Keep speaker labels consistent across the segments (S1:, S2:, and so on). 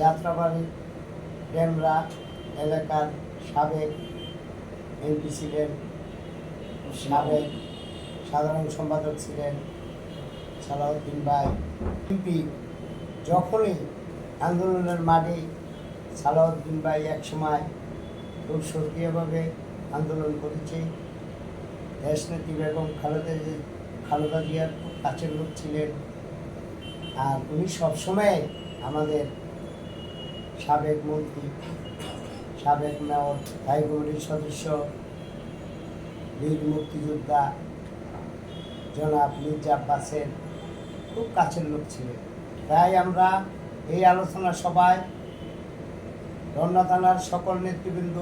S1: যাত্রাবাড়ি ডেমরা এলাকার সাবেক এমপি ছিলেন, সাবেক সাধারণ সম্পাদক ছিলেন সালাউদ্দিন ভাই। এমপি যখনই আন্দোলনের মাঠে সালাউদ্দিন ভাই একসময় খুব সক্রিয়ভাবে আন্দোলন করেছে, দেশনেত্রী বেগম খালেদা খালেদা জিয়ার খুব কাছের লোক ছিলেন। আর উনি সবসময় আমাদের সাবেক মন্ত্রী, সাবেক মেয়র, ভাই কমিটির সদস্য, বীর মুক্তিযোদ্ধা জনাব মির্জা আব্বাসের খুব কাছের লোক ছিলেন। তাই আমরা এই আলোচনা সভায় রমনা থানার সকল নেতৃবৃন্দ,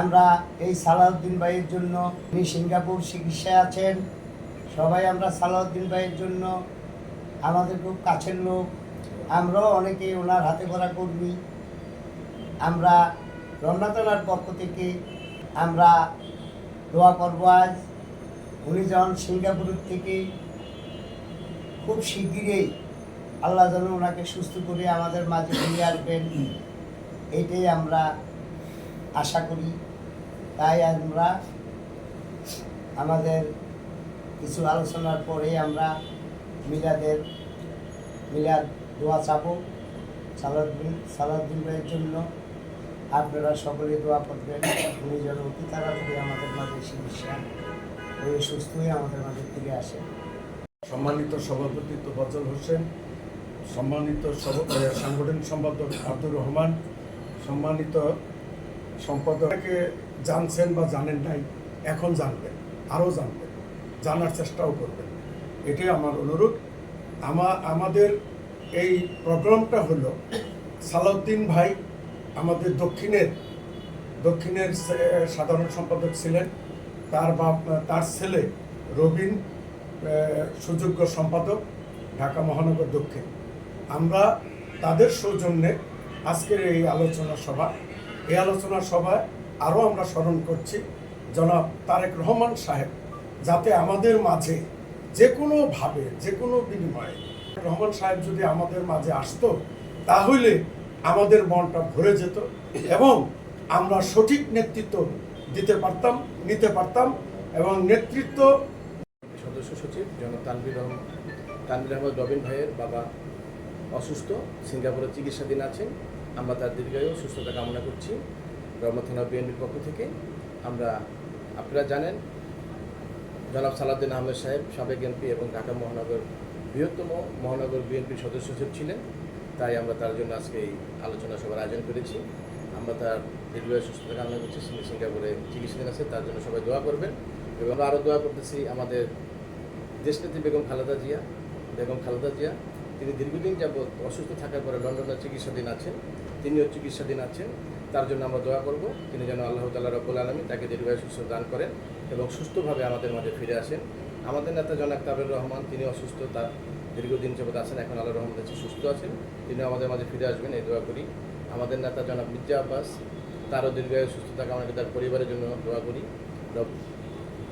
S1: আমরা এই সালাউদ্দিন ভাইয়ের জন্য উনি সিঙ্গাপুর চিকিৎসায় আছেন, সবাই আমরা সালাউদ্দিন ভাইয়ের জন্য আমাদের খুব কাছের লোক আমরাও অনেকে ওনার হাতে করা কর্মী। আমরা রমনা থানার পক্ষ থেকে আমরা দোয়া করব আজ। উনি যখন সিঙ্গাপুরের থেকে খুব শিগগিরই আল্লাহ যেন ওনাকে সুস্থ করে আমাদের মাঝে ফিরে আসবেন এটাই আমরা আশা করি। তাই আমরা আমাদের কিছু আলোচনার পরে আমরা মিলাদের, মিলাদ দোয়া চাবো সালাউদ্দিন সালাউদ্দিন ভাইয়ের জন্য। আপনারা সকলে দোয়া করবেন। উনি যেন অতি তাড়াতাড়ি আমাদের মাঝে চিকিৎসা হয়ে সুস্থ হয়ে আমাদের মাঝে ফিরে আসেন।
S2: সম্মানিত সভাপতি তোফাজ্জল হোসেন, সম্মানিত সাংগঠনিক সম্পাদক আব্দুর রহমান, সম্মানিত সম্পাদককে জানছেন বা জানেন নাই, এখন জানবেন, আরও জানবেন, জানার চেষ্টাও করবেন। এটাই আমার অনুরোধ। আমা আমাদের এই প্রোগ্রামটা হলো সালাউদ্দিন ভাই আমাদের দক্ষিণের দক্ষিণের সাধারণ সম্পাদক ছিলেন। তার বাপ, তার ছেলে রবিন সুযোগ্য সম্পাদক, ঢাকা মহানগর দক্ষিণ। আমরা তাদের সৌজন্যে আজকের এই আলোচনা সভা, এই আলোচনা সভায় আরও আমরা স্মরণ করছি, জনাব তারেক রহমান সাহেব, যাতে আমাদের মাঝে যে কোনোভাবে যে কোনো বিনিময়ে রহমান সাহেব যদি আমাদের মাঝে আসতো, তাহলে আমাদের মনটা ভরে যেত এবং আমরা সঠিক নেতৃত্ব দিতে পারতাম, নিতে পারতাম এবং নেতৃত্ব
S3: সদস্য সচিব জনাব তানবির রহমান তানবির আহমদ রবিন ভাইয়ের বাবা অসুস্থ, সিঙ্গাপুরে চিকিৎসাধীন আছেন, আমরা তার দীর্ঘায়ু সুস্থতা কামনা করছি রহমত থানা বিএনপির পক্ষ থেকে। আমরা আপনারা জানেন, জনাব সালাউদ্দিন আহমেদ সাহেব, সাবেক এমপি এবং ঢাকা মহানগর বৃহত্তম মহানগর বিএনপির সদস্য সচিব ছিলেন। তাই আমরা তার জন্য আজকে এই আলোচনা সভার আয়োজন করেছি। আমরা তার দীর্ঘায়ু সুস্থতা কামনা করছি সিঙ্গাপুরে চিকিৎসাধীন আছে তার জন্য সবাই দোয়া করবেন। এবং আমরা আরও দোয়া করতেছি আমাদের দেশনেত্রী বেগম খালেদা জিয়া, বেগম খালেদা জিয়া। তিনি দীর্ঘদিন যাবৎ অসুস্থ থাকার পরে লন্ডনে চিকিৎসাধীন আছেন, তিনিও চিকিৎসাধীন আছেন। তার জন্য আমরা দোয়া করব, তিনি যেন আল্লাহ তাল্লাহ রব্বুল আলমী তাকে দীর্ঘায়ু সুস্থ দান করেন এবং সুস্থভাবে আমাদের মাঝে ফিরে আসেন। আমাদের নেতা জনাক তাবের রহমান তিনি অসুস্থ তার দীর্ঘদিন যাবৎ আছেন এখন আল্লাহ রহমান কাছে সুস্থ আছেন। তিনি আমাদের মাঝে ফিরে আসবেন এই দোয়া করি। আমাদের নেতা জনাব মির্জা আব্বাস তারও দীর্ঘায়ু সুস্থতা কামনা করি, তার পরিবারের জন্য দোয়া করি।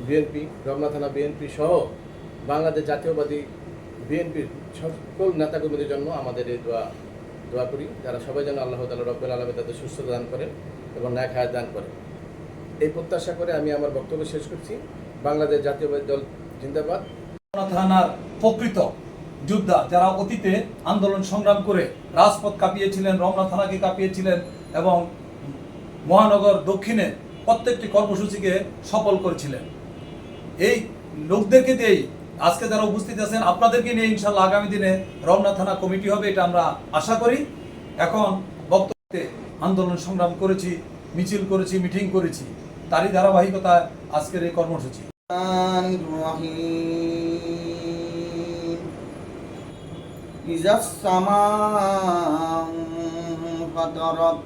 S3: বিএনপি রমনা থানা বিএনপি সহ বাংলাদেশ জাতীয়বাদী বিএনপির সকল নেতাকর্মীদের জন্য আমাদের এই দোয়া দোয়া করি। যারা সবাই যেন আল্লাহ তালা রব্বুল আলমী তাদের সুস্থতা দান করেন এবং ন্যায় খায় দান করেন। এই প্রত্যাশা করে আমি আমার বক্তব্য শেষ করছি। বাংলাদেশ জাতীয়বাদী দল জিন্দাবাদ।
S4: থানার প্রকৃত যোদ্ধা যারা অতীতে আন্দোলন সংগ্রাম করে রাজপথ কাঁপিয়েছিলেন, রমনা থানাকে কাঁপিয়েছিলেন এবং মহানগর দক্ষিণে প্রত্যেকটি কর্মসূচিকে সফল করেছিলেন। এই লোকদেরকে দিয়েই আজকে যারা উপস্থিত আছেন, আপনাদেরকে নিয়ে ইনশাল্লাহ আগামী দিনে রমনা থানা কমিটি হবে, এটা আমরা আশা করি। এখন বক্তব্যে আন্দোলন সংগ্রাম করেছি, মিছিল করেছি, মিটিং করেছি, তারই ধারাবাহিকতা আজকের এই কর্মসূচি।
S5: الرحيم إذا السماء فطرت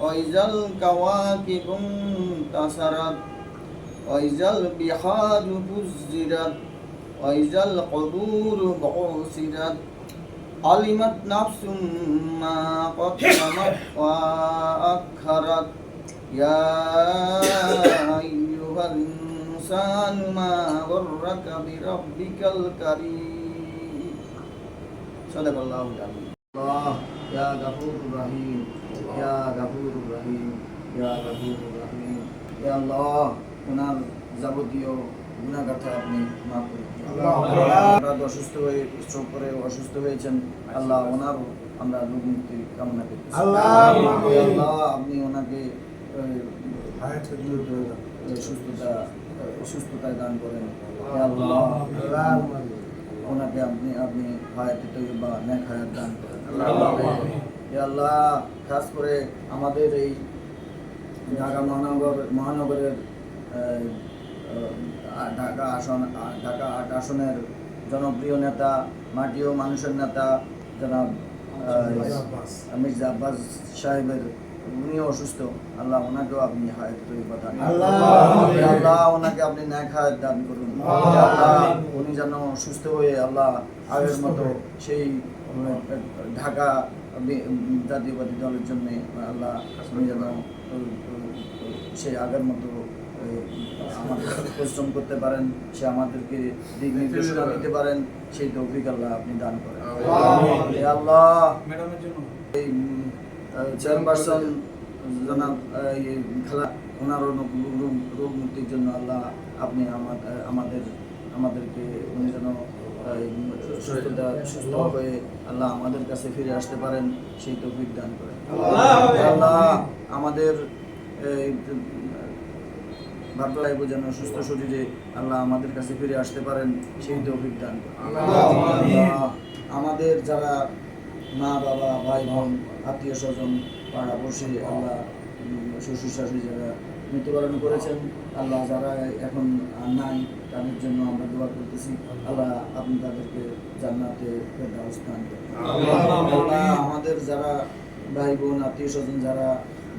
S5: وإذا الكواكب انتصرت وإذا البحار فجرت وإذا القبور بعثرت علمت نفس ما قدمت وأخرت يا أيها الإنسان ما غرك بربك الكريم صدق الله العظيم الله ইয়া গাফুরুর রহিম ইয়া গাফুরুর রহিম ইয়া গাফুরুর রহিম ইয়া আল্লাহ ওনার যাবতীয় গুণাগাথা আপনি মাফ করে দিন। হঠাৎ অসুস্থ হয়ে স্ট্রোক করে অসুস্থ হয়েছেন আল্লাহ ওনার আমরা রোগ মুক্তি কামনা করি
S1: আল্লাহ,
S5: আল্লাহ আপনি ওনাকে আহ,
S2: হায়াতের
S5: দ্রুত, আহ, সুস্থতা আহ, সুস্থতায় দান করেন। আল্লাহ। ওনাকে আপনি আপনি হায়াতে বা নেক হায়াত দান করেন।
S1: আল্লাহ।
S5: খাস করে আমাদের এই ঢাকা মহানগর মহানগরের ঢাকা আসন ঢাকা আট আসনের জনপ্রিয় নেতা মাটি ও মানুষের নেতা জনাব
S2: মির্জা
S5: মির্জা আব্বাস সাহেবের উনিও অসুস্থ। আল্লাহ ওনাকেও আপনি হায়াত তৈরি দান
S1: আল্লাহ।
S5: ওনাকে আপনি ন্যাক হায়াত দান করুন।
S1: আল্লাহ।
S5: উনি যেন সুস্থ হয়ে আল্লাহ আগের মতো সেই ঢাকা জাতীয়বাদী দলের জন্য আল্লাহ উনি যেন সেই আগের মতো আমাদের পরিশ্রম করতে পারেন সে আমাদেরকে দিক নির্দেশনা দিতে পারেন সেই তৌফিক আল্লাহ আপনি দান করেন। আল্লাহ এই চেয়ারপারসন জনাব খেলা ওনারও রোগ- মুক্তির জন্য আল্লাহ আপনি আমাদের আমাদেরকে উনি যেন সুস্থতা সুস্থ হয়ে আল্লাহ আমাদের কাছে ফিরে আসতে পারেন সেই তৌফিক দান করেন। আল্লাহ। আমাদের ভাবলাই যেন সুস্থ শরীরে আল্লাহ আমাদের কাছে ফিরে আসতে পারেন সেই তৌফিক দান করেন। আমাদের যারা মা বাবা ভাই বোন আত্মীয় স্বজন পাড়া বসে আল্লাহ শ্বশুর শাশুড়ি যারা মৃত্যুবরণ করেছেন আল্লাহ যারা এখন নাই তাদের জন্য আমরা দোয়া করতেছি। আল্লাহ আপনি তাদেরকে জান্নাতে অবস্থান আল্লাহ আমাদের যারা ভাই বোন আত্মীয় স্বজন যারা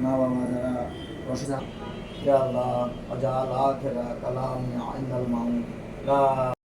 S5: মা বাবা যারা অসুস্থ আল্লাহ আজা আল্লাহ খেলা কালাম আইনাল মাউন লা